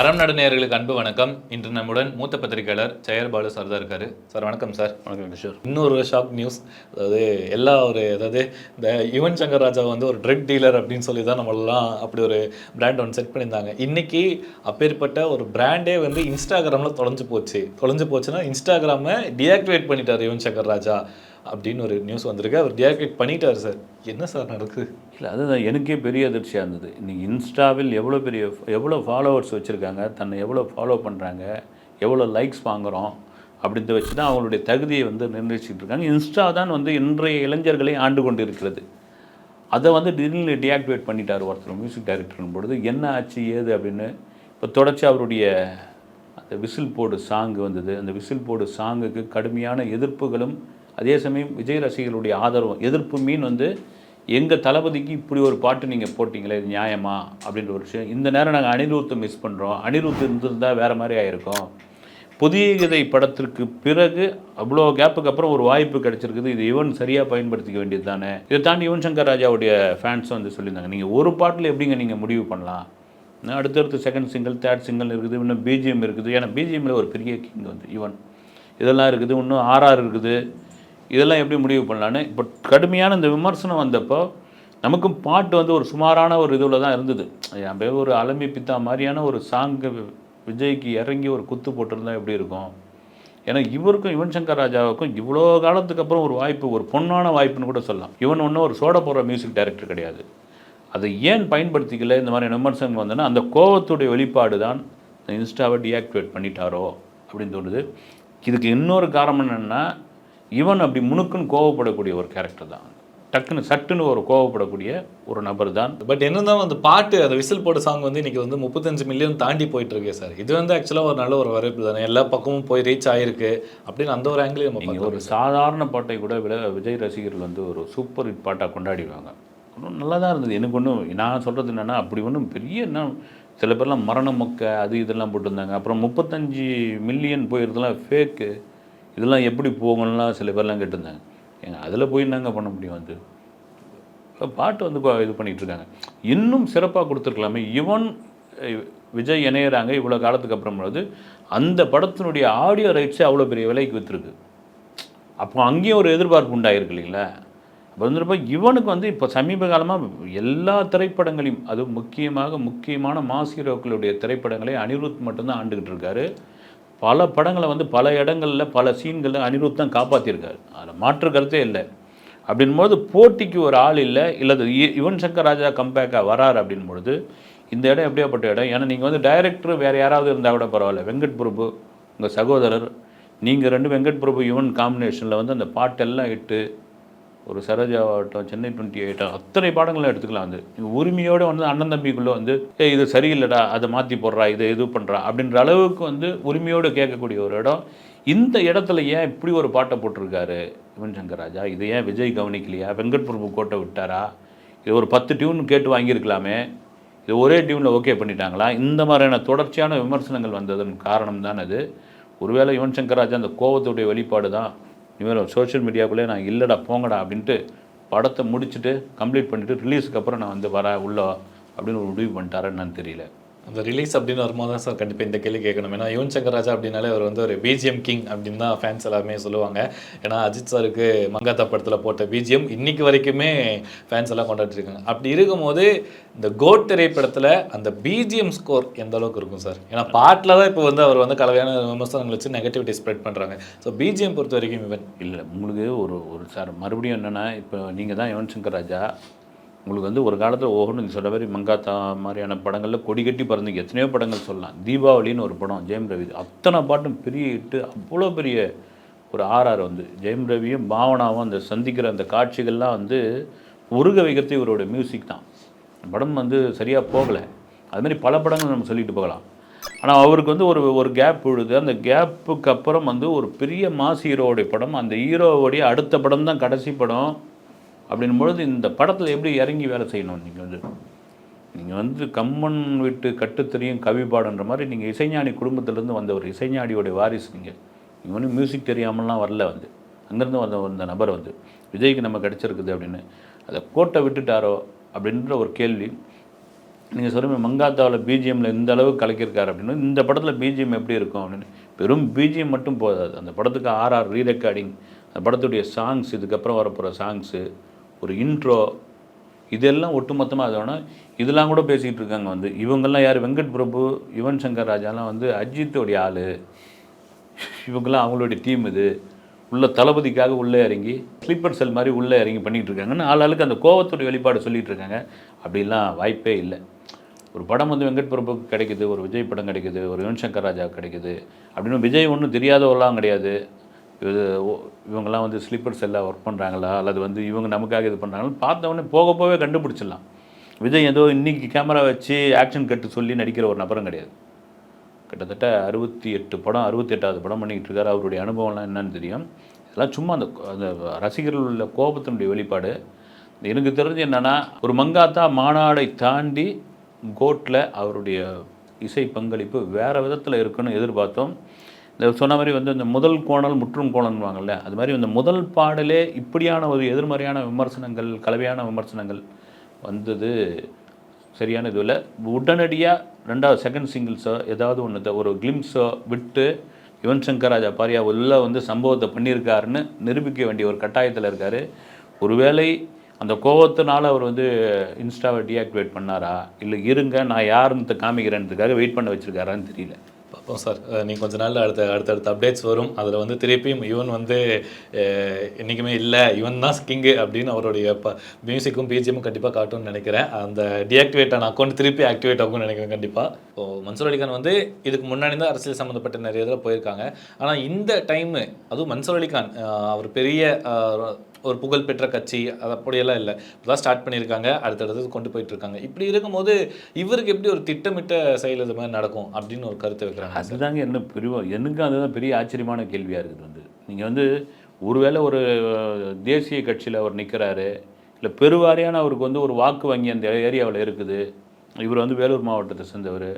அறம் நடு நேயர்களுக்கு அன்பு வணக்கம். இன்று நம்முடன் மூத்த பத்திரிகையாளர் ஜெயர் பாலு சார் தான் இருக்காரு. சார் வணக்கம் சார் வணக்கம் கிஷோர். இன்னொரு ஷாக் நியூஸ் அதாவது எல்லா ஒரு அதாவது இந்த யுவன் சங்கர் ராஜா வந்து ஒரு ட்ரக் டீலர் அப்படின்னு சொல்லி தான் நம்மளெல்லாம் அப்படி ஒரு பிராண்ட் ஒன்று செட் பண்ணியிருந்தாங்க. இன்னைக்கு அப்பேற்பட்ட ஒரு பிராண்டே வந்து இன்ஸ்டாகிராமில் தொலைஞ்சு போச்சு. தொலைஞ்சு போச்சுன்னா இன்ஸ்டாகிராமை டிஆக்டிவேட் பண்ணிட்டார் யுவன் சங்கர் ராஜா. அப்படின்னு ஒரு நியூஸ் வந்திருக்கு. அவர் டியாக்ரேட் பண்ணிட்டார் சார் என்ன சார் நடக்குது? இல்லை அதுதான் எனக்கே பெரிய அதிர்ச்சியாக இருந்தது. இன்றைக்கி இன்ஸ்டாவில் எவ்வளோ பெரிய எவ்வளோ ஃபாலோவர்ஸ் வச்சுருக்காங்க தன்னை எவ்வளோ ஃபாலோ பண்ணுறாங்க எவ்வளோ லைக்ஸ் வாங்குகிறோம் அப்படின்றத வச்சு தான் அவங்களுடைய தகுதியை வந்து நிர்ணயிச்சுட்டு இருக்காங்க. இன்ஸ்டா தான் வந்து இன்றைய இளைஞர்களை ஆண்டு கொண்டு இருக்கிறது அதை வந்து திடீர்னு டிஆக்டிவேட் பண்ணிட்டார் ஒருத்தர் மியூசிக் டைரக்டர்னும் பொழுது. என்ன ஆச்சு ஏது அப்படின்னு இப்போ தொடர்ச்சி அவருடைய அந்த விசில் போடு சாங் வந்தது. அந்த விசில் போடு சாங்குக்கு கடுமையான எதிர்ப்புகளும் அதே சமயம் விஜய் ரசிகர்களுடைய ஆதரவும் எதிர்ப்பு மீன் வந்து எங்கள் தளபதிக்கு இப்படி ஒரு பாட்டு நீங்கள் போட்டிங்களே இது நியாயமா? அப்படின்ற ஒரு விஷயம். இந்த நேரம் நாங்கள் அனிருத்தை மிஸ் பண்ணுறோம் அனிருத் இருந்திருந்தால் வேறு மாதிரி ஆகிருக்கும் புதிய கதை படத்திற்கு பிறகு அவ்வளோ கேப்புக்கு அப்புறம் ஒரு வாய்ப்பு கிடைச்சிருக்குது. இது இவன் சரியாக பயன்படுத்திக்க வேண்டியது தானே? இதை தாண்டி யுவன் சங்கர் ராஜாவுடைய ஃபேன்ஸ் வந்து சொல்லியிருந்தாங்க. நீங்கள் ஒரு பாட்டில் எப்படிங்க நீங்கள் முடிவு பண்ணலாம்? அடுத்தடுத்து செகண்ட் சிங்கிள் தேர்ட் சிங்கிள் இருக்குது இன்னும் பிஜிஎம் இருக்குது. ஏன்னா பிஜிஎம்மில் ஒரு பெரிய கிங் வந்து யுவன் இதெல்லாம் இருக்குது. இன்னும் ஆர்ஆர் இருக்குது. இதெல்லாம் எப்படி முடிவு பண்ணலான்னு இப்போ கடுமையான இந்த விமர்சனம் வந்தப்போ நமக்கும் பாட்டு வந்து ஒரு சுமாரான ஒரு இதுவில் தான் இருந்தது. அப்படியே ஒரு அலம்பி பித்தா மாதிரியான ஒரு சாங்கு விஜய்க்கு இறங்கி ஒரு குத்து போட்டிருந்தா எப்படி இருக்கும்? ஏன்னா இவருக்கும் யுவன் சங்கர் ராஜாவுக்கும் இவ்வளோ காலத்துக்கு அப்புறம் ஒரு வாய்ப்பு ஒரு பொன்னான வாய்ப்புன்னு கூட சொல்லலாம். இவன் ஒன்றும் ஒரு சோட போகிற மியூசிக் டைரக்டர் கிடையாது. அதை ஏன் பயன்படுத்திக்கல? இந்த மாதிரி விமர்சனங்கள் வந்தோன்னா அந்த கோவத்துடைய வெளிப்பாடு தான் இந்த இன்ஸ்டாவை டீஆக்டிவேட் பண்ணிட்டாரோ அப்படின்னு தோணுது. இதுக்கு இன்னொரு காரணம் என்னென்னா இவன் அப்படி முணுக்குன்னு கோவப்படக்கூடிய ஒரு கேரக்டர் தான். டக்குன்னு சட்டுன்னு ஒரு கோவப்படக்கூடிய ஒரு நபர் தான். பட் என்னதான் அந்த பாட்டு அந்த விசில் போட்ட சாங் வந்து இன்னைக்கு வந்து முப்பத்தஞ்சு மில்லியன் தாண்டி போயிட்டு இருக்கே சார் இது வந்து ஆக்சுவலாக ஒரு நல்ல ஒரு வரவேற்பு தானே. எல்லா பக்கமும் போய் ரீச் ஆயிருக்கு அப்படின்னு அந்த ஒரு ஆங்கிளையும் நம்ம ஒரு சாதாரண பாட்டை கூட விட விஜய் ரசிகர்கள் வந்து ஒரு சூப்பர் ஹிட் பாட்டாக கொண்டாடிடுவாங்க. ஒன்றும் நல்லா தான் இருந்தது. எனக்கு ஒன்றும் நான் சொல்கிறது என்னென்னா அப்படி ஒன்றும் பெரிய என்ன சில பேர்லாம் மரண மொக்க அது இதெல்லாம் போட்டிருந்தாங்க. அப்புறம் முப்பத்தஞ்சு மில்லியன் போயிருந்தெல்லாம் ஃபேக்கு இதெல்லாம் எப்படி போகணும்லாம் சில பேர்லாம் கேட்டிருந்தாங்க. ஏங்க அதில் போய் என்னங்க பண்ண முடியும் வந்து பாட்டு வந்து இது பண்ணிகிட்டு இருக்காங்க இன்னும் சிறப்பாக கொடுத்துருக்கலாமே. இவன் விஜய் இணையிறாங்க இவ்வளோ காலத்துக்கு அப்புறம் அந்த படத்தினுடைய ஆடியோ ரைட்ஸே அவ்வளோ பெரிய விலைக்கு விற்றுருக்கு அப்போ அங்கேயும் ஒரு எதிர்பார்ப்பு உண்டாயிருக்கு இல்லைங்களா? அப்போ வந்துருப்போ இவனுக்கு வந்து இப்போ சமீப காலமாக எல்லா திரைப்படங்களையும் அது முக்கியமாக முக்கியமான மாஸ் ஹீரோக்களுடைய திரைப்படங்களை அனிருத் மட்டும்தான் ஆண்டுகிட்டு இருக்காரு பல படங்களை வந்து பல இடங்களில் பல சீன்களில் அனிருத் தான் காப்பாற்றிருக்காரு அதில் மாற்று கருத்தே இல்லை. அப்படின்போது போட்டிக்கு ஒரு ஆள் இல்லை. இல்லை யுவன் சங்கர் ராஜா கம்பேக்காக வரார் அப்படின்பொழுது இந்த இடம் எப்படியாப்பட்ட இடம்? ஏன்னா நீங்கள் வந்து டைரக்டர் வேறு யாராவது இருந்தால் கூட பரவாயில்ல. வெங்கட் பிரபு உங்கள் சகோதரர் நீங்கள் ரெண்டு வெங்கட் பிரபு யுவன் காம்பினேஷனில் வந்து அந்த பாட்டெல்லாம் இட்டு ஒரு சரோஜாவாகட்டும் சென்னை டுவெண்ட்டி எயிட்டும் அத்தனை பாடங்களும் எடுத்துக்கலாம் அது உரிமையோடு வந்து அண்ணன் தம்பிக்குள்ளே வந்து ஏ இது சரியில்லைடா அதை மாற்றி போடுறா இதை இது பண்ணுறா அப்படின்ற அளவுக்கு வந்து உரிமையோடு கேட்கக்கூடிய ஒரு இடம். இந்த இடத்துல ஏன் இப்படி ஒரு பாட்டை போட்டிருக்காரு யுவன் சங்கர் ராஜா இதை ஏன் விஜய் கவனிக்கலையா? வெங்கட் பிரபு கோட்டை விட்டாரா? இது ஒரு பத்து டியூன் கேட்டு வாங்கியிருக்கலாமே. இது ஒரே டியூனில் ஓகே பண்ணிட்டாங்களா? இந்த மாதிரியான தொடர்ச்சியான விமர்சனங்கள் வந்ததன் காரணம் தான் அது. ஒருவேளை யுவன் சங்கர் ராஜா அந்த கோபத்துடைய வெளிப்பாடு தான் இனிமேல் சோஷியல் மீடியாக்குள்ளே நான் இல்லைடா போங்கடா அப்படின்ட்டு படத்தை முடிச்சுட்டு கம்ப்ளீட் பண்ணிவிட்டு ரிலீஸுக்கு அப்புறம் நான் வந்து வரேன் உள்ள அப்படின்னு ஒரு முடிவு பண்ணிட்டாரன்னு நான் தெரியல. அந்த ரிலீஸ் அப்படின்னு வரும்போது தான் சார் கண்டிப்பாக இந்த கேள்வி கேட்கணும். ஏன்னா யுவன் சங்கர் ராஜா அப்படின்னாலே அவர் வந்து ஒரு பிஜிஎம் கிங் அப்படின்னு தான் ஃபேன்ஸ் எல்லாருமே சொல்லுவாங்க. ஏன்னா அஜித் சாருக்கு மங்காத்தா படத்தில் போட்ட பிஜிஎம் இன்னைக்கு வரைக்குமே ஃபேன்ஸ் எல்லாம் கொண்டாடிருக்காங்க அப்படி இருக்கும்போது இந்த கோட் திரைப்படத்தில் அந்த பிஜிஎம் ஸ்கோர் எந்த அளவுக்கு இருக்கும் சார் ஏன்னா பாட்டில் தான் இப்போ வந்து அவர் வந்து கலவையான விமர்சனங்கள் வச்சு நெகட்டிவிட்டி ஸ்ப்ரெட் பண்ணுறாங்க ஸோ பிஜிஎம் பொறுத்த வரைக்கும் இவன் இல்லை உங்களுக்கு ஒரு ஒரு சார் மறுபடியும் என்னென்னா இப்போ நீங்கள் தான் யுவன் சங்கர் ராஜா உங்களுக்கு வந்து ஒரு காலத்தில் ஓஹோன்னு நீங்கள் சொல்கிற மாதிரி மங்காத்தா மாதிரியான படங்களில் கொடி கட்டி பறந்தீங்க எத்தனையோ படங்கள் சொல்லலாம். தீபாவளின்னு ஒரு படம் ஜெயம் ரவி. அத்தனை பாட்டும் பெரிய இட்டு அவ்வளோ பெரிய ஒரு ஆர்ஆர் வந்து. ஜெயம் ரவியும் பாவனாவும் அந்த சந்திக்கிற அந்த காட்சிகள்லாம் வந்து உருக வைக்கிறது இவரோட மியூசிக் தான். படம் வந்து சரியாக போகலை. அதுமாதிரி பல படங்கள் நம்ம சொல்லிட்டு போகலாம். ஆனால் அவருக்கு வந்து ஒரு ஒரு கேப் விழுது. அந்த கேப்புக்கு அப்புறம் வந்து ஒரு பெரிய மாஸ் ஹீரோவுடைய படம் அந்த ஹீரோவுடைய அடுத்த படம் தான் கடைசி படம். அப்படின் பொழுது இந்த படத்தில் எப்படி இறங்கி வேலை செய்யணும்? நீங்கள் வந்து நீங்கள் வந்து கம்மன் விட்டு கட்டுத்தெரியும் கவி பாடுன்ற மாதிரி நீங்கள் இசைஞானி குடும்பத்திலேருந்து வந்த ஒரு இசைஞானியோடைய வாரிசு நீங்கள் நீங்கள் வந்து மியூசிக் தெரியாமலாம் வரல வந்து. அங்கேருந்து வந்த அந்த நபர் வந்து விஜய்க்கு நம்ம கிடச்சிருக்குது அப்படின்னு அதை கோட்டை விட்டுட்டாரோ அப்படின்ற ஒரு கேள்வி. நீங்கள் சொல்லுங்கள் மங்காத்தாவில் பிஜிஎம்மில் இந்த அளவுக்கு கலக்கியிருக்காரு அப்படின்னு இந்த படத்தில் பிஜிஎம் எப்படி இருக்கும் அப்படின்னு வெறும் பிஜிஎம் மட்டும் போதாது. அந்த படத்துக்கு ஆர்ஆர் ரீரெக்கார்டிங் அந்த படத்துடைய சாங்ஸ் இதுக்கப்புறம் வரப்போகிற சாங்ஸு ஒரு இன்ட்ரோ இதெல்லாம் ஒட்டுமொத்தமாக அது இதெல்லாம் கூட பேசிக்கிட்டு இருக்காங்க வந்து. இவங்கெல்லாம் யார்? வெங்கட் பிரபு யுவன் சங்கர் ராஜாலாம் வந்து அஜித்தோடைய ஆள். இவங்கெல்லாம் அவங்களுடைய டீம் இது. உள்ள தளபதிக்காக உள்ளே இறங்கி ஸ்லீப்பர் செல் மாதிரி உள்ளே இறங்கி பண்ணிகிட்டு இருக்காங்கன்னு ஆளாளுக்கு அந்த கோவத்துடைய வெளிப்பாடு சொல்லிகிட்டு இருக்காங்க. அப்படிலாம் வாய்ப்பே இல்லை. ஒரு படம் வந்து வெங்கட் பிரபுக்கு கிடைக்குது ஒரு விஜய் படம் கிடைக்குது ஒரு யுவன் சங்கர் ராஜா கிடைக்குது. அப்படின்னு விஜய் ஒன்றும் தெரியாதவரெல்லாம் கிடையாது. இது ஓ- இவங்கெல்லாம் வந்து ஸ்லீப்பர் செல்லாக ஒர்க் பண்ணுறாங்களா அல்லது வந்து இவங்க நமக்காக இது பண்ணுறாங்களா பார்த்தவொடனே போக போகவே கண்டுபிடிச்சிடலாம். விஜய் ஏதோ இன்றைக்கி கேமரா வச்சு ஆக்ஷன் கட்டு சொல்லி நடிக்கிற ஒரு நபரும் கிடையாது. கிட்டத்தட்ட அறுபத்தி எட்டு படம் அறுபத்தி எட்டாவது படம் பண்ணிக்கிட்டு இருக்காரு. அவருடைய அனுபவம்லாம் என்னன்னு தெரியும். இதெல்லாம் சும்மா அந்த அந்த ரசிகர்கள் உள்ள கோபத்தினுடைய வெளிப்பாடு. எனக்கு தெரிஞ்சு என்னென்னா ஒரு மங்காத்தா மாநாடை தாண்டி கோட்டில் அவருடைய இசை பங்களிப்பு வேறு விதத்தில் இருக்குன்னு எதிர்பார்த்தோம். இந்த சொன்ன மாதிரி வந்து இந்த முதல் கோணல் முற்றும் கோணல்வாங்கல்ல அது மாதிரி இந்த முதல் பாடலே இப்படியான ஒரு எதிர்மறையான விமர்சனங்கள் கலவையான விமர்சனங்கள் வந்தது. சரியான இது இல்லை உடனடியாக ரெண்டாவது செகண்ட் சிங்கிள்ஸோ ஏதாவது ஒன்று ஒரு கிளிம்ஸோ விட்டு யுவன் சங்கர் ராஜா பாரியா உள்ள வந்து சம்பவத்தை பண்ணியிருக்காருன்னு நிரூபிக்க வேண்டிய ஒரு கட்டாயத்தில் இருக்கார். ஒருவேளை அந்த கோபத்தினால அவர் வந்து இன்ஸ்டாவை டீஆக்டிவேட் பண்ணாரா? இல்லை இருங்க நான் யாருன்னு காமிக்கிறேன்றதுக்காக வெயிட் பண்ண வச்சுருக்காரான்னு தெரியல. பார்ப்போம் சார். நீங்கள் கொஞ்ச நாளில் அடுத்த அடுத்தடுத்த அப்டேட்ஸ் வரும். அதில் வந்து திருப்பியும் இவன் வந்து என்றைக்குமே இல்லை. இவன் தான் கிங்கு அப்படின்னு அவருடைய ப மியூசிக்கும் பிஜிஎம்மும் கண்டிப்பாக காட்டும்னு நினைக்கிறேன். அந்த டிஆக்டிவேட் ஆன அக்கௌண்ட் திருப்பி ஆக்டிவேட் ஆகும்னு நினைக்கிறேன் கண்டிப்பாக இப்போ மன்சூர் அலிகான் வந்து இதுக்கு முன்னாடி தான் அரசியல் சம்மந்தப்பட்ட நிறைய இதில் போயிருக்காங்க. ஆனால் இந்த டைமு அதுவும் மன்சூர் அலிகான் அவர் பெரிய ஒரு புகழ்பெற்ற கட்சி அது அப்படியெல்லாம் இல்லை. இப்போதான் ஸ்டார்ட் பண்ணியிருக்காங்க. அடுத்தடுத்து கொண்டு போயிட்டு இருக்காங்க இப்படி இருக்கும்போது இவருக்கு எப்படி ஒரு திட்டமிட்ட செயல் இது மாதிரி நடக்கும் அப்படின்னு ஒரு கருத்தை வைக்கிறாங்க அதுதாங்க என்ன பெரிய எனக்கு அதுதான் பெரிய ஆச்சரியமான கேள்வியாக இருக்குது வந்து. நீங்கள் வந்து ஒருவேளை ஒரு தேசிய கட்சியில் அவர் நிற்கிறாரு இல்லை பெருவாரியான அவருக்கு வந்து ஒரு வாக்கு வங்கி அந்த ஏரியாவில் இருக்குது இவர் வந்து வேலூர் மாவட்டத்தை சேர்ந்தவர்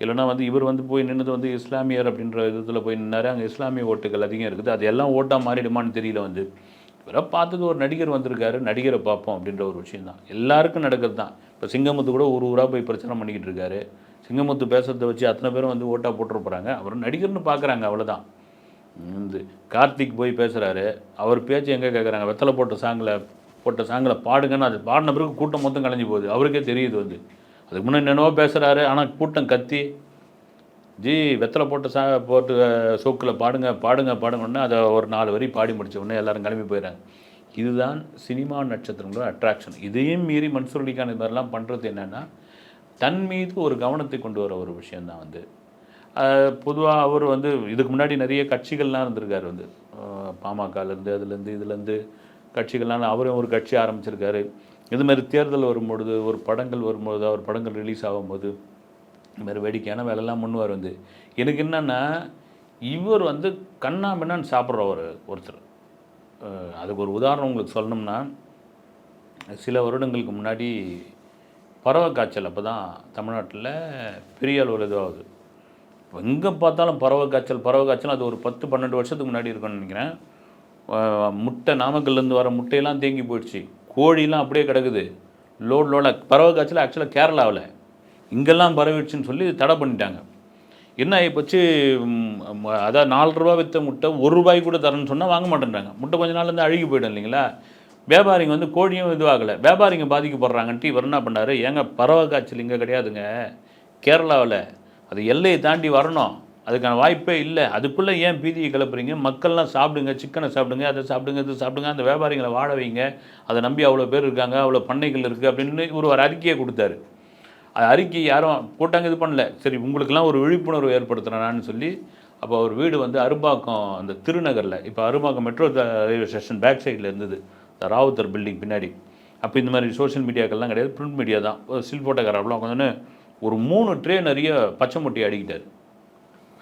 இல்லைன்னா வந்து இவர் வந்து போய் நின்னது வந்து இஸ்லாமியர் அப்படின்ற விதத்தில் போய் நின்னார் அங்கே இஸ்லாமிய ஓட்டுகள் அதிகம் இருக்குது அது எல்லாம் ஓட்டாக மாறிடுமான்னு தெரியல வந்து. இவரை பார்த்தது ஒரு நடிகர் வந்திருக்காரு நடிகரை பார்ப்போம் அப்படின்ற ஒரு விஷயம் தான் எல்லாருக்கும் நடக்கிறது தான். இப்போ சிங்கமுத்து கூட ஒரு ஊராக போய் பிரச்சனை பண்ணிக்கிட்டு இருக்காரு. சிங்கமுத்து பேசுறதை வச்சு அத்தனை பேரும் வந்து ஓட்டாக போட்டுற போகிறாங்க அவர் நடிகர்னு பார்க்குறாங்க அவ்வளோதான் இந்த கார்த்திக் போய் பேசுகிறாரு அவர் பேச்சு எங்கே கேட்குறாங்க வெத்தலை போட்ட சாங்கில் போட்ட சாங்கில் பாடுங்கன்னு அது பாடின பிறகு கூட்டம் மொத்தம் கலைஞ்சு போகுது. அவருக்கே தெரியுது வந்து. அதுக்கு முன்னாடி என்னென்னவோ பேசுகிறாரு ஆனால் கூட்டம் கத்தி ஜி வெத்தலை போட்ட சா போட்டு சோக்கில் பாடுங்க பாடுங்க பாடுங்கன்னா அதை ஒரு நாலு வரி பாடி முடிச்ச உடனே எல்லாரும் கிளம்பி போயிடுறாங்க. இதுதான் சினிமா நட்சத்திரங்களோட அட்ராக்ஷன் இதையும் மீறி மன்சூர் அலிகான் இது மாதிரிலாம் பண்ணுறது என்னென்னா தன் மீது ஒரு கவனத்தை கொண்டு வர ஒரு விஷயந்தான் வந்து. பொதுவாக அவர் வந்து இதுக்கு முன்னாடி நிறைய கட்சிகள்லாம் இருந்திருக்காரு வந்து. பாமகலேருந்து அதுலேருந்து இதுலேருந்து கட்சிகள்லாம் அவரும் ஒரு கட்சி ஆரம்பிச்சிருக்காரு. இது மாதிரி தேர்தல் வரும்பொழுது ஒரு படங்கள் வரும்பொழுது அவர் படங்கள் ரிலீஸ் ஆகும்போது இந்த மாதிரி வேடிக்கையான வேலைலாம் முன்னுவார் வந்து. எனக்கு என்னென்னா இவர் வந்து கண்ணா பின்னான்னு சாப்பிட்ற ஒரு ஒருத்தர் அதுக்கு ஒரு உதாரணம் உங்களுக்கு சொல்லணும்னா சில வருடங்களுக்கு முன்னாடி பறவை காய்ச்சல் அப்போ தான் தமிழ்நாட்டில் பெரிய அளவில் இதுவாகுது. எங்கே பார்த்தாலும் பறவை காய்ச்சல் பறவை காய்ச்சல் அது ஒரு பத்து பன்னெண்டு வருஷத்துக்கு முன்னாடி இருக்கும்னு நினைக்கிறேன். முட்டை நாமக்கல்லேருந்து வர முட்டையெல்லாம் தேங்கி போயிடுச்சு. கோழிலாம் அப்படியே கிடக்குது. லோட் லோடாக பறவை காய்ச்சல் ஆக்சுவலாக கேரளாவில். இங்கெல்லாம் பரவிடுச்சுன்னு சொல்லி தடை பண்ணிட்டாங்க. என்ன ஆகிப்போச்சு அதாவது அதான் நாலு ரூபா விற்ற முட்டை ஒரு ரூபாய்க்கு கூட தரேன்னு சொன்னால் வாங்க மாட்டேன்றாங்க. முட்டை கொஞ்ச நாள் வந்து அழுகி போயிடும் இல்லைங்களா? வியாபாரிங்க வந்து கோழியும் இதுவாகலை வியாபாரிங்க பாதிக்கப்படுறாங்கன்ட்டு இவர் என்ன பண்ணார்? ஏங்க பறவை காய்ச்சல் இங்கே கிடையாதுங்க. கேரளாவில் அது எல்லையை தாண்டி வரணும். அதுக்கான வாய்ப்பே இல்லை. அதுக்குள்ளே ஏன் பீதியை கிளப்புறீங்க? மக்கள்லாம் சாப்பிடுங்க சிக்கனை சாப்பிடுங்க அதை சாப்பிடுங்க இது சாப்பிடுங்க அந்த வியாபாரிகளை வாழ வைங்க. அதை நம்பி அவ்வளோ பேர் இருக்காங்க அவ்வளோ பண்ணைகள் இருக்குது அப்படின்னு ஒரு அறிக்கையை கொடுத்தாரு. அறிக்கை யாரும் போட்டாங்க இது பண்ணல. சரி உங்களுக்கெல்லாம் ஒரு விழிப்புணர்வு ஏற்படுத்துகிறேன்னு சொல்லி அப்போ அவர் வீடு வந்து அரும்பாக்கம் அந்த திருநகரில் இப்போ Arumbakkam metro railway station back சைடில் இருந்தது. இந்த ராவுத்தர் பில்டிங் பின்னாடி. அப்போ இந்த மாதிரி சோஷியல் மீடியாக்கள்லாம் கிடையாது பிரிண்ட் மீடியா தான். ஒரு ஸ்டில் ஃபோட்டோகிராஃப்லாம் உட்காந்துன்னு ஒரு மூணு ட்ரே நிறைய பச்சை முட்டையை அடிக்கிட்டார்.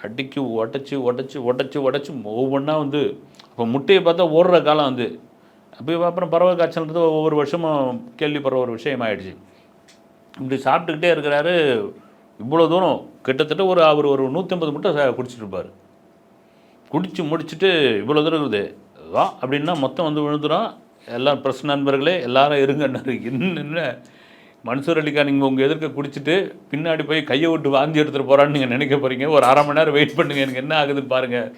அடிக்கி உடச்சி உடச்சி உடச்சி உடச்சி ஒவ்வொன்றா வந்து இப்போ முட்டையை பார்த்தா ஓடுற காலம் வந்து அப்போ அப்புறம் பறவை காய்ச்சல்ன்றது ஒவ்வொரு வருஷமும் கேள்விப்படுற ஒரு விஷயமாயிடுச்சு. இப்படி சாப்பிட்டுக்கிட்டே இருக்கிறாரு இவ்வளோ தூரம் கிட்டத்தட்ட ஒரு அவர் ஒரு நூற்றம்பது முட்டை குடிச்சிட்டு இருப்பார். குடித்து முடிச்சுட்டு இவ்வளோ தூரம் இருக்குது. வா அப்படின்னா மொத்தம் வந்து விழுந்துடும் எல்லாம் பிரஸ் நண்பர்களே எல்லாரும் இருங்கன்னாரு என்ன மன்சூர் அலிகா நீங்கள் உங்கள் எதிர்க்க குடிச்சிட்டு பின்னாடி போய் கையை விட்டு வாந்தி எடுத்துகிட்டு போகிறான்னு நீங்கள் நினைக்க போகிறீங்க ஒரு அரை மணி நேரம் வெயிட் பண்ணுங்க எனக்கு என்ன ஆகுதுன்னு பாருங்கள்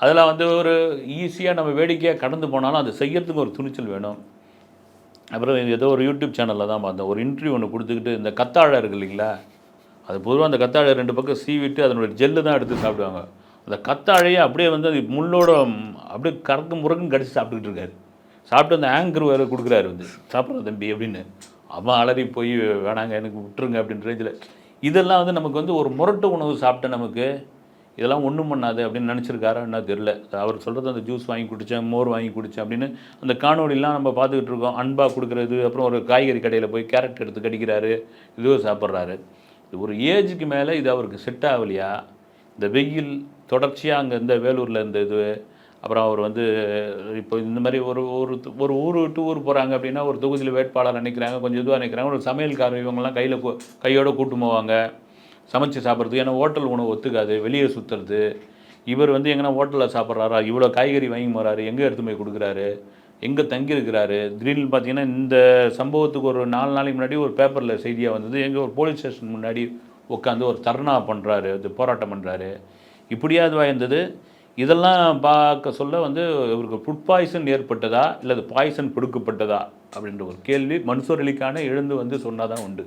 அதெல்லாம் வந்து ஒரு ஈஸியாக நம்ம வேடிக்கையாக கடந்து போனாலும் அதை செய்யறதுக்கு ஒரு துணிச்சல் வேணும். அப்புறம் ஏதோ ஒரு யூடியூப் சேனலில் தான் பார்த்தேன். ஒரு இன்டர்வியூ ஒன்று கொடுத்துக்கிட்டு இந்த கத்தாழை இருக்கு இல்லைங்களா? அது பொதுவாக அந்த கத்தாழை ரெண்டு பக்கம் சீவிட்டு அதனுடைய ஜெல்லு தான் எடுத்து சாப்பிடுவாங்க. அந்த கத்தாழையை அப்படியே வந்து அது முள்ளோட அப்படியே கறக்கு முறக்குன்னு கடிச்சு சாப்பிட்டுக்கிட்டு இருக்காரு. சாப்பிட்டு அந்த ஆங்கர் வேறு கொடுக்குறாரு வந்து. சாப்பிட்ற தம்பி அப்படின்னு. அவன் அலறி போய் வேணாங்க எனக்கு விட்டுருங்க அப்படின்ற இதில். இதெல்லாம் வந்து நமக்கு வந்து ஒரு முரட்டு உணவு சாப்பிட்ட நமக்கு இதெல்லாம் ஒன்றும் பண்ணாது அப்படின்னு நினச்சிருக்காரா என்ன தெரில அவர் சொல்கிறது அந்த ஜூஸ் வாங்கி குடித்தேன் மோர் வாங்கி குடித்தேன் அப்படின்னு அந்த காணொலிலாம் நம்ம பார்த்துக்கிட்டு இருக்கோம். அன்பாக கொடுக்குறது அப்புறம் ஒரு காய்கறி கடையில் போய் கேரட் எடுத்து கடிக்கிறாரு இதுவும் சாப்பிட்றாரு. இது ஒரு ஏஜுக்கு மேலே இது அவருக்கு செட் ஆகலையா? இந்த வெயில் தொடர்ச்சியாக அங்கே இந்த வேலூரில் இந்த இது அப்புறம் அவர் வந்து இப்போ இந்த மாதிரி ஒரு ஒரு ஒரு ஊர் விட்டு ஊர் போகிறாங்க அப்படின்னா ஒரு தொகுதியில் வேட்பாளர் நினைக்கிறாங்க கொஞ்சம் இதுவாக நினைக்கிறாங்க ஒரு சமையல்காரர் இவங்கெல்லாம் கையில் கையோடு கூட்டு போவாங்க. சமைச்சு சாப்பிட்றது ஏன்னா ஹோட்டல் உணவு ஒத்துக்காது வெளியே சுற்றுறது இவர் வந்து எங்கன்னா ஹோட்டலில் சாப்பிட்றாரா? இவ்வளோ காய்கறி வாங்கி போகிறாரு எங்கே எடுத்து போய் கொடுக்குறாரு? எங்கே தங்கியிருக்கிறாரு? திடீர்னு பார்த்தீங்கன்னா இந்த சம்பவத்துக்கு ஒரு நாலு நாளைக்கு முன்னாடி ஒரு பேப்பரில் செய்தியாக வந்தது எங்கே ஒரு போலீஸ் ஸ்டேஷன் முன்னாடி உட்காந்து ஒரு தர்ணா பண்ணுறாரு இது போராட்டம் பண்ணுறாரு இப்படியா இதுவாக இருந்தது இதெல்லாம் பார்க்க சொல்ல வந்து இவருக்கு ஃபுட் பாய்சன் ஏற்பட்டதா? இல்லை பாய்சன் கொடுக்கப்பட்டதா அப்படின்ற ஒரு கேள்வி மன்சூர் அலிக்கான எழுந்து வந்து சொன்னாதான் உண்டு.